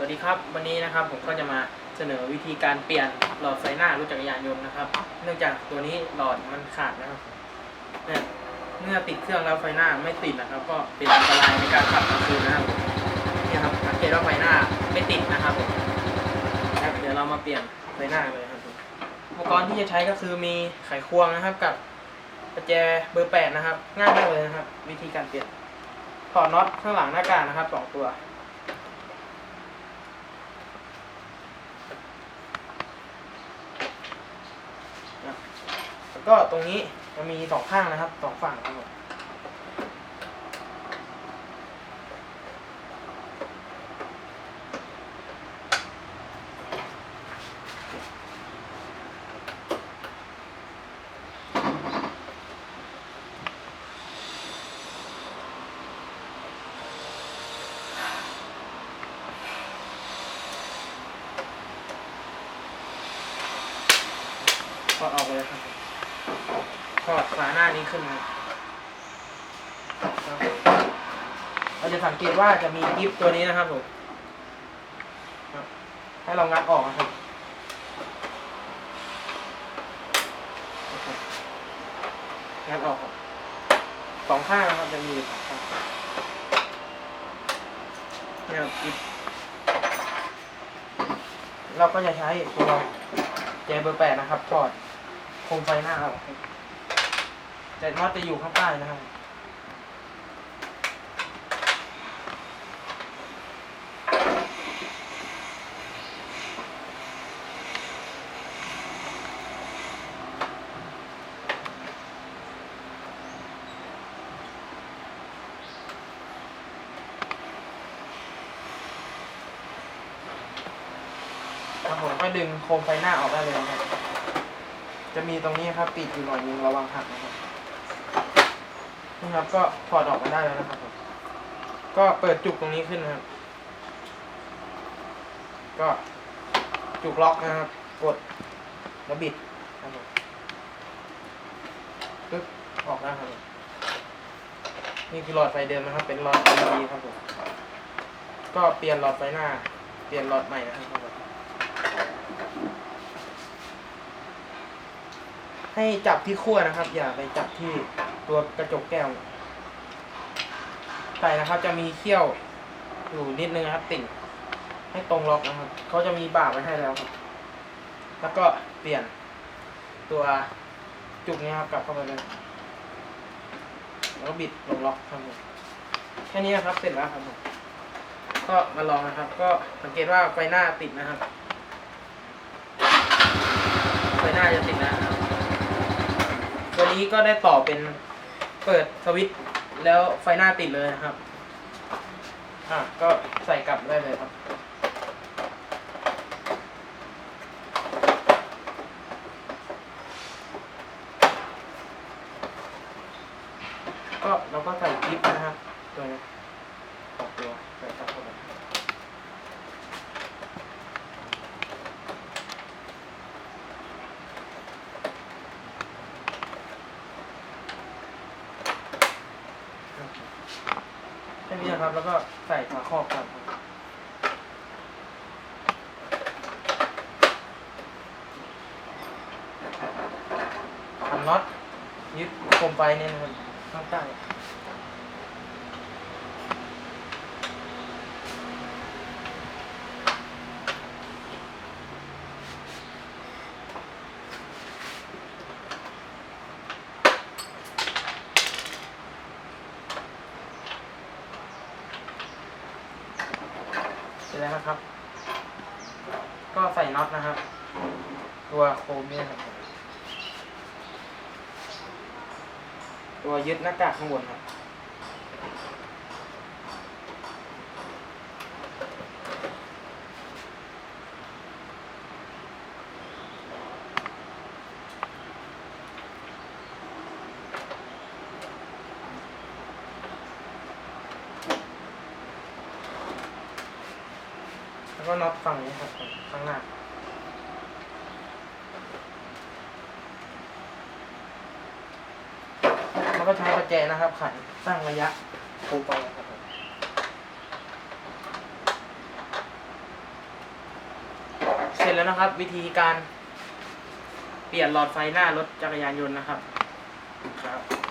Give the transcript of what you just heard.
สวัสดีครับ วันนี้นะครับผมก็จะมาเสนอวิธีการเปลี่ยนหลอดไฟหน้ารถจักรยานยนต์นะครับ เนื่องจากตัวนี้หลอดมันขาดนะครับเนี่ยเมื่อติดเครื่องแล้วไฟหน้าไม่ติดนะครับ ก็เป็นอันตรายในการขับกลางคืนนะครับนี่ครับสังเกตว่าไฟหน้าไม่ติดนะครับผมครับเดี๋ยวเรามาเปลี่ยนไฟหน้าเลยครับอุปกรณ์ที่จะใช้ก็คือมีไขควงนะครับ กับประแจเบอร์แปดนะครับ ง่ายมากเลยนะครับ วิธีการเปลี่ยนถอดน็อตข้างหลังหน้ากากนะครับสองตัว แล้ว ก็ตรงนี้จะมีสองข้างนะครับสองฝั่งครับผมถอดออกเลยครับ อดฝาหน้านี้ขึ้นมาเราจะสังเกตว่าจะมีกิฟตัวนี้นะครับผมให้เรางัดออกนะครับงัดออกสองข้างนะครับจะมีสองข้างเนี่ยครับกิฟเราก็จะใช้ตัวเจเบอร์แปดนะครับถอดโคมไฟหน้าออกครับ แต่น็อตจะอยู่ข้างใต้นะครับครับผมก็ดึงโคมไฟหน้าออกได้เลยนะครับ จะมีตรงนี้ครับปิดอยู่หน่อยนึงระวังหักนะครับ นี่ครับ ก็ถอดออกมาได้แล้วนะครับผมก็เปิดจุกตรงนี้ขึ้นนะครับ ก็จุกล็อกนะครับ กดแล้วบิดนะครับผมปึ๊บออกได้ครับผมนี่คือหลอดไฟเดิมนะครับ เป็นหลอด LED ครับผม ก็เปลี่ยนหลอดไฟหน้า เปลี่ยนหลอดใหม่นะครับผม ให้จับที่ขั้วนะครับ อย่าไปจับที่ตัวกระจกแก้วใส่นะครับ จะมีเขี้ยวอยู่นิดนึงนะครับ ติ่ง ให้ตรงล็อกนะครับเขาจะมีบ่าไว้ให้แล้วครับ แล้วก็เปลี่ยนตัวจุกนี้ครับกลับเข้าไปเลยแล้วบิดลงล็อกครับผมแค่นี้นะครับเสร็จแล้วครับผมก็มาลองนะครับ ก็สังเกตว่าไฟหน้าติดนะครับไฟหน้าจะติดนะครับ ตัวนี้ก็ได้ต่อเป็นเปิดสวิตช์แล้วไฟหน้าติดเลยนะครับ อะก็ใส่กลับได้เลยครับ ก็เราก็ใส่คลิปนะครับตัวนี้สองตัวใส่กลับเข้าไป นี้ครับ แล้วก็ใส่ฝาครอบครับ ทำน็อตยึดโคมไฟเนี่ยนะครับข้างใต้ ร็จแล้วนะครับ ก็ใส่น็อตนะครับ ตัวโคมเนี่ยครับ ตัวยึดหน้ากากข้างบนครับ ก็น็อตฝั่งนี้ครับข้างหน้าแล้วก็ใช้ประแจนะครับไขสร้างระยะคูไปครับเสร็จแล้วนะครับ วิธีการเปลี่ยนหลอดไฟหน้ารถจักรยานยนต์นะครับครับ